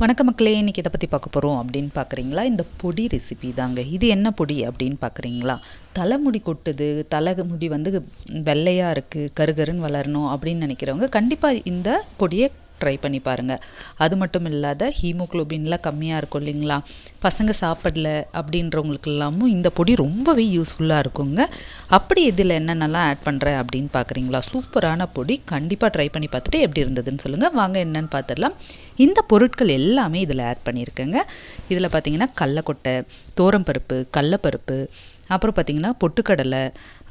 வணக்க மக்களே இன்றைக்கி இதை பற்றி பார்க்க போகிறோம் அப்படின்னு பார்க்குறீங்களா? இந்த பொடி ரெசிபி தாங்க. இது என்ன பொடி அப்படின்னு பார்க்குறீங்களா? தலைமுடி கொட்டுது தலைமுடி வந்து வெள்ளையாக இருக்குது கருகருன்னு வளரணும் அப்படின்னு நினைக்கிறவங்க கண்டிப்பாக இந்த பொடியை ட்ரை பண்ணி பாருங்கள் அது மட்டும் இல்லாத ஹீமோக்ளோபின்லாம் கம்மியாக இருக்கும் இல்லைங்களா? பசங்க சாப்பிடல அப்படின்றவங்களுக்கு எல்லாமும் இந்த பொடி ரொம்பவே யூஸ்ஃபுல்லாக இருக்குங்க. அப்படி இதில் என்னென்னலாம் ஆட் பண்ணுறேன் அப்படின்னு பார்க்குறீங்களா சூப்பரான பொடி. கண்டிப்பாக ட்ரை பண்ணி பார்த்துட்டு எப்படி இருந்ததுன்னு சொல்லுங்கள் வாங்க என்னன்னு பார்த்துடலாம் இந்த பொருட்கள் எல்லாமே இதில் ஆட் பண்ணியிருக்கேங்க இதில் பார்த்தீங்கன்னா கடலக்கொட்டை தோரம்பருப்பு கடலப்பருப்பு அப்புறம் பார்த்திங்கன்னா பொட்டுக்கடலை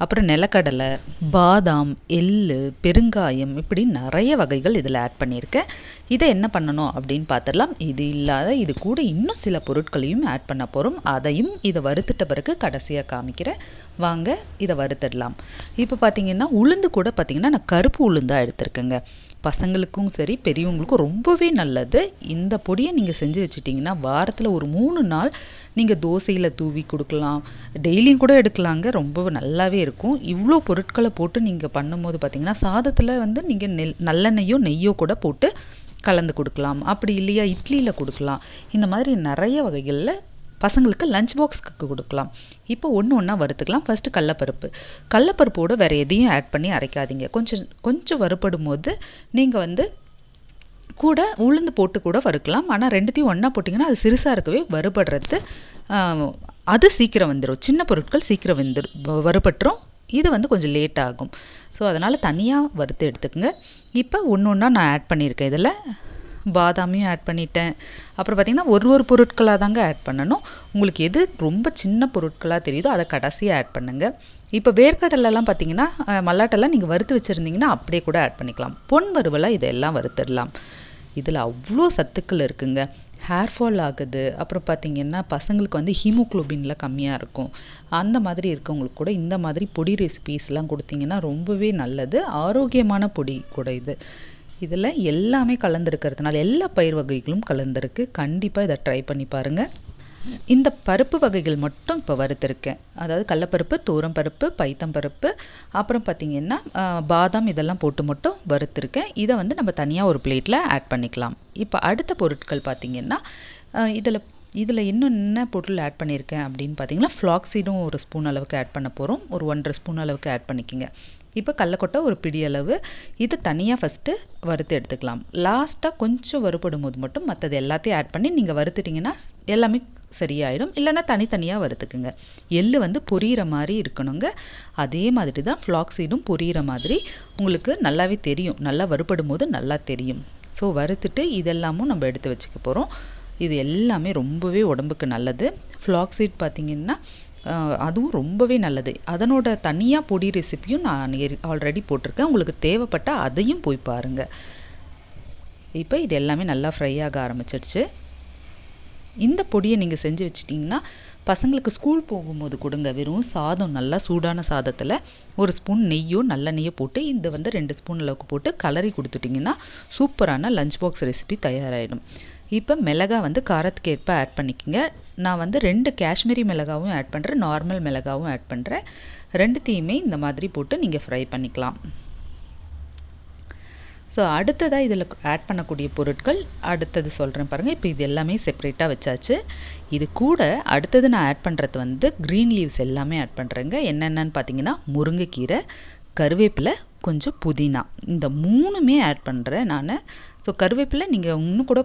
அப்புறம் நிலக்கடலை பாதாம் எள்ளு பெருங்காயம் இப்படி நிறைய வகைகள் இதில் ஆட் பண்ணியிருக்கேன் இதை என்ன பண்ணணும் அப்படின்னு பார்த்துடலாம். இது இல்லாத இது கூட இன்னும் சில பொருட்களையும் ஆட் பண்ண போகிறோம் அதையும் இதை வறுத்துட்ட பிறகு கடைசியாக காமிக்கிறேன் வாங்க இதை வறுத்துடலாம். இப்போ பார்த்தீங்கன்னா உளுந்து கூட பார்த்திங்கன்னா நான் கருப்பு உளுந்தாக எடுத்திருக்கேங்க. பசங்களுக்கும் சரி பெரியவங்களுக்கும் ரொம்பவே நல்லது. இந்த பொடியை நீங்கள் செஞ்சு வச்சுட்டிங்கன்னா வாரத்தில் ஒரு மூணு நாள் நீங்கள் தோசையில் தூவி கொடுக்கலாம். டெய்லியும் கூட எடுக்கலாங்க. ரொம்ப நல்லாவே இருக்கும். இவ்வளோ பொருட்களை போட்டு நீங்கள் பண்ணும்போது பார்த்தீங்கன்னா சாதத்தில் வந்து நீங்கள் நெல் நல்லெண்ணெயோ நெய்யோ கூட போட்டு கலந்து கொடுக்கலாம். அப்படி இல்லையா? இட்லியில் கொடுக்கலாம். இந்த மாதிரி நிறைய வகைகளில் பசங்களுக்கு லஞ்ச் பாக்ஸ் கொடுக்கலாம். இப்போ ஒன்று ஒன்றா வறுத்துக்கலாம். ஃபஸ்ட்டு கடலப்பருப்பு. கடலப்பருப்போடு வேறு எதையும் ஆட் பண்ணி அரைக்காதீங்க. கொஞ்சம் கொஞ்சம் வறுப்படும் போது நீங்கள் வந்து கூட உளுந்து போட்டு கூட வறுக்கலாம். ஆனால் ரெண்டுத்தையும் ஒன்றா போட்டிங்கன்னா அது சிறுசாக இருக்கவே வறுபடுறது அது சீக்கிரம் வந்துடும் சின்ன பொருட்கள் சீக்கிரம் வந்துடும் வறுபட்டுரும். இது வந்து கொஞ்சம் லேட் ஆகும். ஸோ அதனால் தனியாக வறுத்து எடுத்துக்கோங்க. இப்போ ஒன்று ஒன்றா நான் ஆட் பண்ணியிருக்கேன் இதில். பாதாமையும் ஆட் பண்ணிட்டேன். அப்புறம் பார்த்திங்கன்னா ஒரு ஒரு பொருட்களாக தாங்க ஆட் பண்ணணும். உங்களுக்கு எது ரொம்ப சின்ன பொருட்களாக தெரியுதோ அதை கடைசியாக ஆட் பண்ணுங்கள் இப்போ வேர்க்கடலெல்லாம் பார்த்தீங்கன்னா மல்லாட்டெல்லாம் நீங்கள் வறுத்து வச்சுருந்தீங்கன்னா அப்படியே கூட ஆட் பண்ணிக்கலாம். பொன் வறுவலாக இதெல்லாம் வறுத்துடலாம். இதில் அவ்வளோ சத்துக்கள் இருக்குங்க. ஹேர் ஃபால் ஆகுது. அப்புறம் பார்த்திங்கன்னா பசங்களுக்கு வந்து ஹீமோக்ளோபின்லாம் கம்மியாக இருக்கும். அந்த மாதிரி இருக்கவங்களுக்கு கூட இந்த மாதிரி பொடி ரெசிபீஸ்லாம் கொடுத்தீங்கன்னா ரொம்பவே நல்லது. ஆரோக்கியமான பொடி கூட இது. இதில் எல்லாமே கலந்துருக்கிறதுனால எல்லா பயிர் வகைகளும் கலந்துருக்கு. கண்டிப்பாக இதை ட்ரை பண்ணி பாருங்கள் இந்த பருப்பு வகைகள் மட்டும் இப்போ வறுத்துருக்கேன் அதாவது கடலப்பருப்பு தூரம்பருப்பு பைத்தம்பருப்பு அப்புறம் பார்த்திங்கன்னா பாதாம் இதெல்லாம் போட்டு மட்டும் வறுத்துருக்கேன் இதை வந்து நம்ம தனியாக ஒரு பிளேட்டில் ஆட் பண்ணிக்கலாம். இப்போ அடுத்த பொருட்கள் பார்த்திங்கன்னா இதில் இதில் இன்னும் என்ன பொருள் ஆட் பண்ணியிருக்கேன் அப்படின்னு பார்த்தீங்கன்னா ஃப்ளாக்ஸீடும் ஒரு ஸ்பூன் அளவுக்கு ஆட் பண்ண போகிறோம் ஒரு ஒன்றரை ஸ்பூன் அளவுக்கு ஆட் பண்ணிக்கோங்க. இப்போ கடலக்கொட்டை ஒரு பிடி அளவு இது தனியாக ஃபஸ்ட்டு வறுத்து எடுத்துக்கலாம். லாஸ்ட்டாக கொஞ்சம் வறுபடும் போது மட்டும் மற்றது எல்லாத்தையும் ஆட் பண்ணி நீங்கள் வறுத்துட்டிங்கன்னா எல்லாமே சரியாயிடும். இல்லைன்னா தனித்தனியாக வறுத்துக்குங்க. எள் வந்து பொரியிற மாதிரி இருக்கணுங்க. அதே மாதிரி தான் ஃப்ளாக்ஸீடும் பொரியிற மாதிரி உங்களுக்கு நல்லாவே தெரியும். நல்லா வறுபடும் போது நல்லா தெரியும். ஸோ வறுத்துட்டு இதெல்லாமும் நம்ம எடுத்து வச்சுக்க போகிறோம் இது எல்லாமே ரொம்பவே உடம்புக்கு நல்லது. ஃப்ளாக்ஸீட் பார்த்திங்கன்னா அதுவும் ரொம்பவே நல்லது. அதனோட தனியாக பொடி ரெசிப்பியும் நான் ஆல்ரெடி போட்டிருக்கேன். உங்களுக்கு தேவைப்பட்டால் அதையும் போய் பாருங்கள் இப்போ இது எல்லாமே நல்லா ஃப்ரை ஆக ஆரம்பிச்சிடுச்சு இந்த பொடியை நீங்கள் செஞ்சு வச்சிட்டிங்கன்னா பசங்களுக்கு ஸ்கூல் போகும்போது கொடுங்க. வெறும் சாதம் நல்லா சூடான சாதத்தில் ஒரு ஸ்பூன் நெய்யோ நல்லெண்ணெய்யோ போட்டு இந்த வந்து ரெண்டு ஸ்பூன் அளவுக்கு போட்டு கலரி கொடுத்துட்டிங்கன்னா சூப்பரான லஞ்ச் பாக்ஸ் ரெசிபி தயாராகிடும் இப்போ மிளகா வந்து காரத்துக்கு ஏற்ப ஆட் பண்ணிக்கோங்க. நான் வந்து ரெண்டு காஷ்மீரி மிளகாவும் ஆட் பண்ணுறேன் நார்மல் மிளகாவும் ஆட் பண்ணுறேன் ரெண்டுத்தையுமே இந்த மாதிரி போட்டு நீங்கள் ஃப்ரை பண்ணிக்கலாம். ஸோ அடுத்ததாக இதில் ஆட் பண்ணக்கூடிய பொருட்கள் அடுத்தது சொல்கிறேன் பாருங்கள் இப்போ இது எல்லாமே செப்ரேட்டாக வச்சாச்சு. இது கூட அடுத்தது நான் ஆட் பண்ணுறது வந்து க்ரீன் லீவ்ஸ் எல்லாமே ஆட் பண்ணுறேங்க என்னென்னு பார்த்தீங்கன்னா முருங்கைக்கீரை கருவேப்பிலை கொஞ்சம் புதினா. இந்த மூணுமே ஆட் பண்ணுறேன் நான். ஸோ கருவேப்பிலை நீங்கள் இன்னும் கூட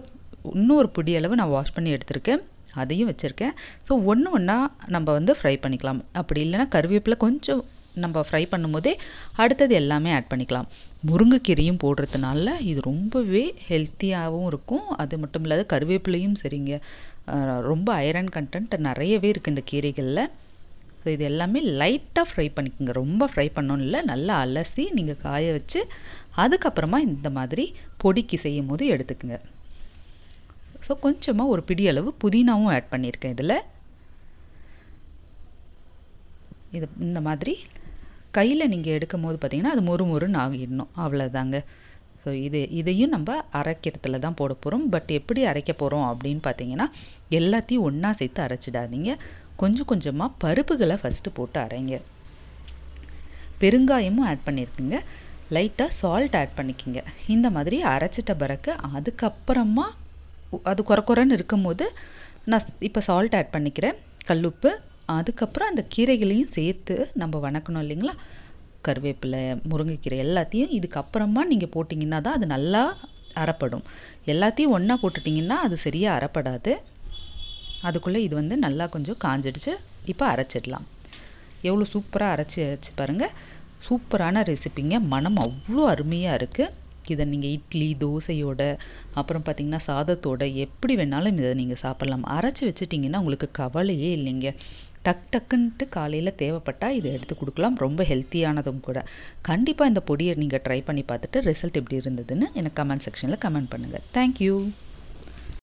இன்னும் ஒரு பிடி அளவு நான் வாஷ் பண்ணி எடுத்திருக்கேன். அதையும் வச்சுருக்கேன். ஸோ ஒன்று ஒன்றா நம்ம வந்து ஃப்ரை பண்ணிக்கலாம். அப்படி இல்லைன்னா கருவேப்பிலை கொஞ்சம் நம்ம ஃப்ரை பண்ணும்போதே அடுத்தது எல்லாமே ஆட் பண்ணிக்கலாம். முருங்கைக்கீரையும் போடுறதுனால இது ரொம்பவே ஹெல்த்தியாகவும் இருக்கும். அது மட்டும் இல்லாத கருவேப்பிலையும் சரிங்க. ரொம்ப அயரன் கண்டென்ட் நிறையவே இருக்குது இந்த கீரைகளில். ஸோ இது எல்லாமே லைட்டாக ஃப்ரை பண்ணிக்கோங்க. ரொம்ப ஃப்ரை பண்ணணும் இல்லை. நல்லா அலசி நீங்கள் காய வச்சு அதுக்கப்புறமா இந்த மாதிரி பொடிக்கு செய்யும் போது எடுத்துக்கோங்க. ஸோ கொஞ்சமாக ஒரு பிடி அளவு புதினாவும் ஆட் பண்ணியிருக்கேன் இதில். இது இந்த மாதிரி. கையில் நீங்கள் எடுக்கும் போது பார்த்திங்கன்னா அது மொறு மொறுன்னு ஆகிடணும். அவ்வளோதாங்க ஸோ இது இதையும் நம்ம அரைக்கிறதுல தான் போட போகிறோம் பட் எப்படி அரைக்க போகிறோம் அப்படின்னு பார்த்தீங்கன்னா எல்லாத்தையும் ஒன்றா சேர்த்து அரைச்சிடாதீங்க. கொஞ்சம் கொஞ்சமாக பருப்புகளை ஃபஸ்ட்டு போட்டு அரைங்க. பெருங்காயமும் ஆட் பண்ணியிருக்குங்க லைட்டாக சால்ட் ஆட் பண்ணிக்கோங்க. இந்த மாதிரி அரைச்சிட்ட பிறகு அதுக்கப்புறமா அது குறை குறைன்னு இருக்கும்போது நான் இப்போ சால்ட் ஆட் பண்ணிக்கிறேன். கல்லுப்பு அதுக்கப்புறம் அந்த கீரைகளையும் சேர்த்து நம்ம வணக்கணும் இல்லைங்களா? கருவேப்பிலை முருங்கைக்கீரை எல்லாத்தையும் இதுக்கப்புறமா நீங்கள் போட்டிங்கன்னா தான் அது நல்லா அரைப்படும் எல்லாத்தையும் ஒன்றா போட்டுட்டிங்கன்னா அது சரியாக அறப்படாது. அதுக்குள்ளே இது வந்து நல்லா கொஞ்சம் காஞ்சிடுச்சு. இப்போ அரைச்சிடலாம். எவ்வளோ சூப்பராக அரைச்சி வச்சு பாருங்கள் சூப்பரான ரெசிபிங்க மனம் அவ்வளோ அருமையாக இருக்குது இதை நீங்கள் இட்லி தோசையோட அப்புறம் பார்த்திங்கன்னா சாதத்தோட எப்படி வேணாலும் இதை நீங்கள் சாப்பிட்லாம். அரைச்சி வச்சிட்டிங்கன்னா உங்களுக்கு கவலையே இல்லைங்க. டக் டக்குன்ட்டு காலையில் தேவைப்பட்டால் இதை எடுத்து கொடுக்கலாம். ரொம்ப ஹெல்த்தியானதும் கூட. கண்டிப்பாக இந்த பொடியை நீங்கள் ட்ரை பண்ணி பார்த்துட்டு ரிசல்ட் எப்படி இருந்ததுன்னு எனக்கு கமெண்ட் செக்ஷனில் கமெண்ட் பண்ணுங்கள் தேங்க்யூ